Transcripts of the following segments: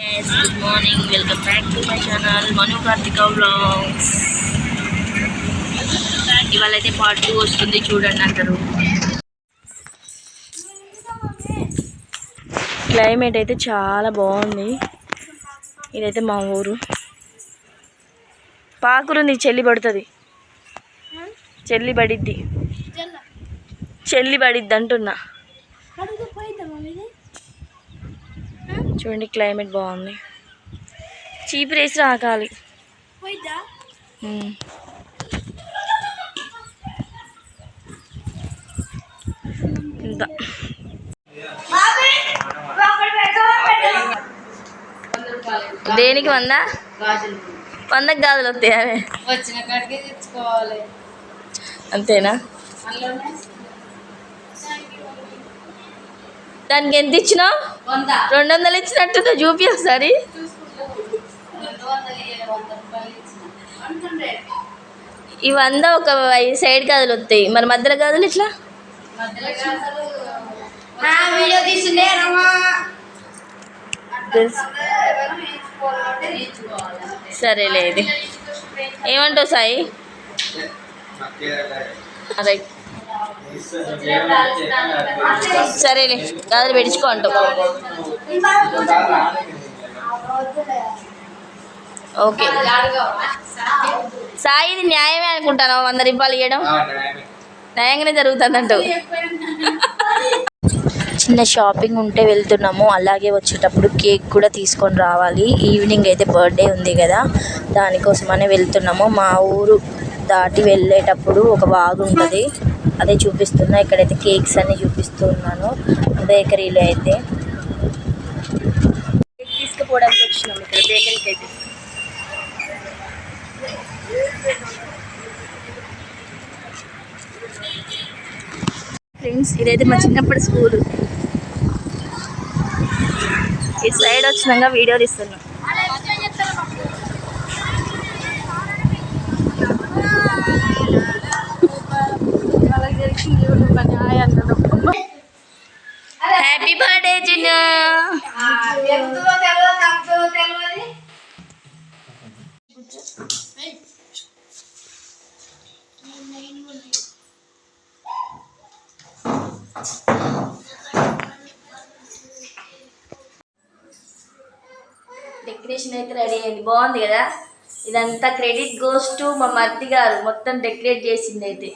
Good morning welcome back to my channel Manu Karthika vlogs ఇవాళ అయితే part two వస్తుంది చూడండి అంటారు క్లైమేట్ అయితే చాలా బాగుంది. ఇదైతే మా ఊరు. పాకురుంది చెల్లి పడుతుంది. చెల్లి పడిద్ది. చెల్లి పడిద్ది అంటున్నా. చూడండి క్లైమేట్ బాగుంది. చీప్ రేసి రాకాలి. ఇంత. దేనికి వంద? వందకి గాజులు వస్తాయి? అంతేనా? దానికి ఎంత ఇచ్చినావు వంద. రెండు వందలు ఇచ్చినట్టు చూపి ఒకసారి. ఇచ్చిన ఈ వంద ఒక సైడ్ గాజులు వస్తాయి. మరి మధ్యలో గాజులు ఇట్లా మధ్యలో కాసలు వీడియో తీసిండే తెలుసు. సరేలే ఇది. ఏమంటావు సాయి? రైట్ సరేలే గాజులు పెట్టించుకో అంటావు ఓకే. సాయి ఇది న్యాయమే అనుకుంటాను? వంద రూపాయలు ఇవ్వడం న్యాయంగానే జరుగుతుందంటావు చిన్న షాపింగ్ ఉంటే వెళ్తున్నాము. అలాగే వచ్చేటప్పుడు కేక్ కూడా తీసుకొని రావాలి. ఈవినింగ్ అయితే బర్త్డే ఉంది కదా. దానికోసమనే వెళ్తున్నాము. మా ఊరు దాటి వెళ్ళేటప్పుడు ఒక వాగు ఉంటుంది అదే చూపిస్తున్నా. ఇక్కడైతే కేక్స్ అన్ని చూపిస్తున్నాను. బేకరీలో అయితే. కేక్ తీసుకుపోవడానికి వచ్చినాము ఇక్కడ బేకరీకి అయితే ఫ్రెండ్స్ ఇదైతే మా చిన్నప్పటి స్కూల్. ఈ సైడ్ వచ్చినాక వీడియో తీస్తున్నాం. హ్యాపీ బర్త్డే డెకరేషన్ అయితే రెడీ అయింది. బాగుంది కదా? ఇదంతా క్రెడిట్ గోస్ టు మా మర్ది గారు. మొత్తం డెకరేట్ చేసింది అయితే.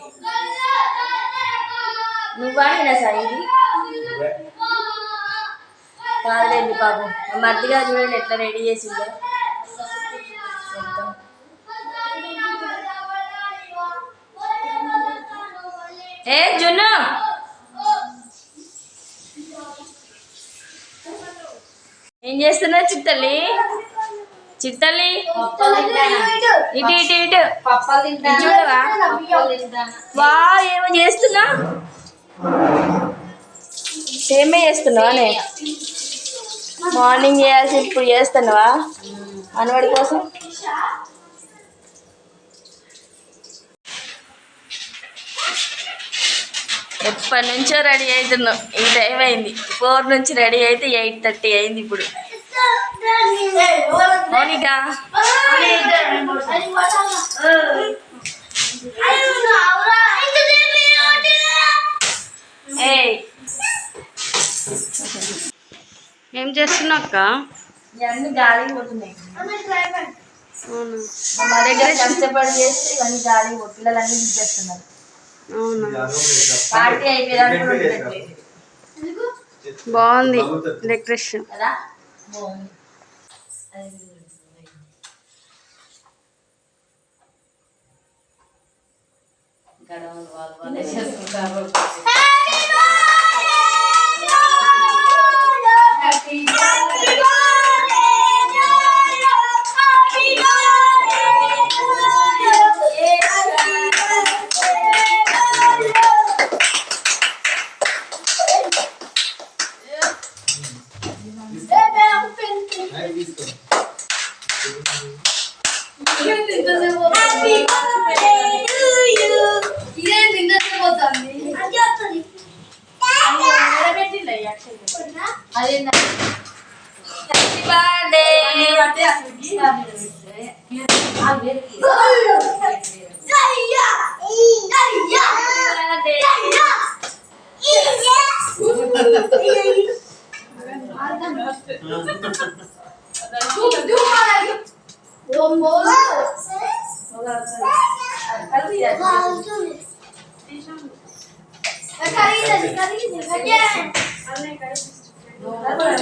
నువ్వా నేనా సార్ ఇది. కాదులేండి పాపం. మా మర్ది గారు చూడండి ఎట్లా రెడీ చేసిందో. ఏ జున్ను! ఏం చేస్తున్నావు చిత్తల్లి? చిత్తల్లి? ఇటు ఇటు ఇటు. చూడవా? వా ఏమో చేస్తున్నా. సేమే చేస్తున్నావా నే? మార్నింగ్ చేయాల్సి ఇప్పుడు చేస్తున్నావా? మనవాడి కోసం? ఎప్పటి నుంచో రెడీ అవుతున్నాం ఈ టైం అయింది. ఫోర్ నుంచి రెడీ అయితే ఎయిట్ థర్టీ అయింది ఇప్పుడు. మౌనిక. ఏం చేస్తున్నావు అక్క? ఇవన్నీ గాలికి పోతున్నాయి మా దగ్గర కష్టపడి చేస్తే ఇవన్నీ గాలికి పో పిల్లలన్నీ తీసేస్తున్నారు అవునా? పార్టీ బాగుంది డెకరేషన్. కదా? బాగుంది. అదేందా హ్యాపీ బర్త్డే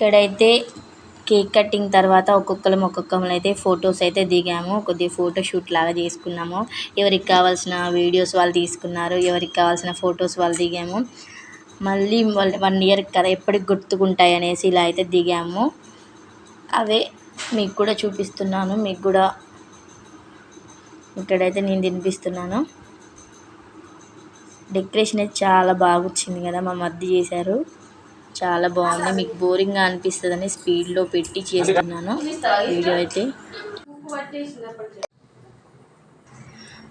ఇక్కడైతే కేక్ కటింగ్ తర్వాత ఒక్కొక్కరం ఒక్కొక్కరం అయితే ఫొటోస్ అయితే దిగాము. కొద్దిగా ఫోటో షూట్ లాగా చేసుకున్నాము. ఎవరికి కావాల్సిన వీడియోస్ వాళ్ళు తీసుకున్నారు. ఎవరికి కావాల్సిన ఫొటోస్ వాళ్ళు దిగాము. మళ్ళీ వన్ ఇయర్ కదా ఎప్పటికి గుర్తుకుంటాయి అనేసి ఇలా అయితే దిగాము. అవే మీకు కూడా చూపిస్తున్నాను. మీకు కూడా ఇక్కడైతే నేను తినిపిస్తున్నాను. డెకరేషన్ అయితే చాలా బాగా వచ్చింది కదా మా మధ్య చేశారు. చాలా బాగుంది. మీకు బోరింగ్గా అనిపిస్తుందని స్పీడ్లో పెట్టి చేస్తున్నాను. వీడియో అయితే.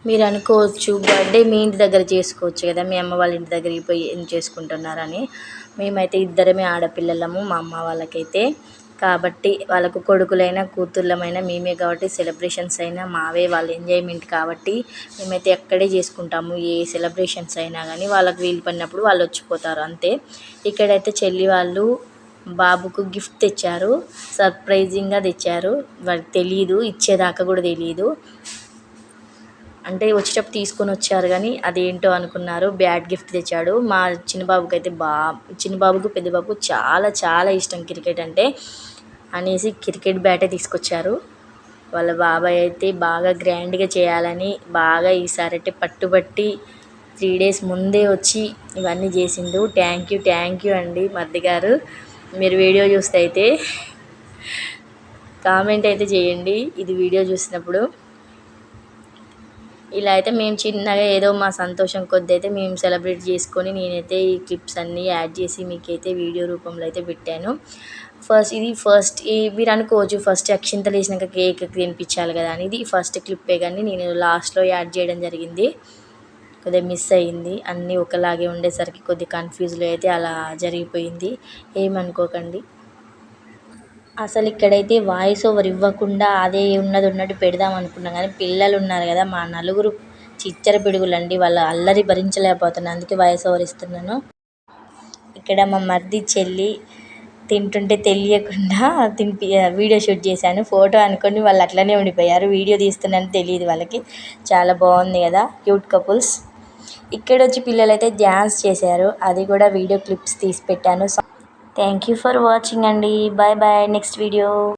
మీరు అనుకోవచ్చు బర్త్డే మీ ఇంటి దగ్గర చేసుకోవచ్చు కదా. మీ అమ్మ వాళ్ళ ఇంటి దగ్గరికి పోయి ఏం చేసుకుంటున్నారని. మేమైతే ఇద్దరమే ఆడపిల్లలము మా అమ్మ వాళ్ళకైతే. కాబట్టి వాళ్ళకు కొడుకులైనా కూతుర్లమైనా మేమే కాబట్టి సెలబ్రేషన్స్ అయినా మావే వాళ్ళ ఎంజాయ్మెంట్ కాబట్టి మేమైతే అక్కడే చేసుకుంటాము ఏ సెలబ్రేషన్స్ అయినా కానీ వాళ్ళకి వీలు పడినప్పుడు వాళ్ళు వచ్చిపోతారు అంతే. ఇక్కడైతే చెల్లి వాళ్ళు బాబుకు గిఫ్ట్ తెచ్చారు సర్ప్రైజింగ్గా తెచ్చారు. వాళ్ళకి తెలియదు ఇచ్చేదాకా కూడా తెలియదు అంటే వచ్చేటప్పుడు తీసుకొని వచ్చారు కానీ అదేంటో అనుకున్నారు. బ్యాట్ గిఫ్ట్ తెచ్చాడు. మా చిన్నబాబుకి అయితే బా చిన్న పెద్దబాబుకు పెద్ద బాబుకు చాలా చాలా ఇష్టం క్రికెట్ అంటే అనేసి క్రికెట్ బ్యాటే తీసుకొచ్చారు. వాళ్ళ బాబాయ్ అయితే బాగా గ్రాండ్గా చేయాలని బాగా ఈసారి అయితే పట్టుబట్టి త్రీ డేస్ ముందే వచ్చి ఇవన్నీ చేసిండు. థ్యాంక్ యూ థ్యాంక్ యూ అండి మర్ది గారు. మీరు వీడియో చూస్తే అయితే కామెంట్ అయితే చేయండి. ఇది వీడియో చూసినప్పుడు ఇలా అయితే మేము చిన్నగా ఏదో మా సంతోషం కొద్ది అయితే మేము సెలబ్రేట్ చేసుకొని నేనైతే ఈ క్లిప్స్ అన్నీ యాడ్ చేసి మీకైతే వీడియో రూపంలో అయితే పెట్టాను. ఫస్ట్ ఇది ఫస్ట్ ఈ మీరు అనుకోవచ్చు ఫస్ట్ అక్షింతలు వేసినాక కేక్ తినిపించాలి కదా అని. ఇది ఫస్ట్ క్లిప్పే కానీ నేను లాస్ట్లో యాడ్ చేయడం జరిగింది. కొద్దిగా మిస్ అయ్యింది. అన్నీ ఒకలాగే ఉండేసరికి కొద్దిగా కన్ఫ్యూజ్లో అయితే అలా జరిగిపోయింది. ఏమనుకోకండి. అసలు ఇక్కడైతే వాయిస్ ఓవర్ ఇవ్వకుండా అదే ఉన్నది ఉన్నట్టు పెడదాం అనుకున్నాం. కానీ పిల్లలు ఉన్నారు కదా మా నలుగురు చిచ్చర పిడుగులండి. వాళ్ళ అల్లరి భరించలేకపోతున్నాను అందుకే వాయిస్ ఓవర్ ఇస్తున్నాను. ఇక్కడ మా మర్ది చెల్లి తింటుంటే తెలియకుండా తినిపి వీడియో షూట్ చేశాను. ఫోటో అనుకొని వాళ్ళు అట్లనే ఉండిపోయారు. వీడియో తీస్తున్నాను తెలియదు వాళ్ళకి. చాలా బాగుంది కదా క్యూట్ కపుల్స్ ఇక్కడ వచ్చి పిల్లలు అయితే డ్యాన్స్ చేశారు. అది కూడా వీడియో క్లిప్స్ తీసి పెట్టాను. థ్యాంక్ యూ ఫర్ వాచింగ్ అండి. Bye bye next video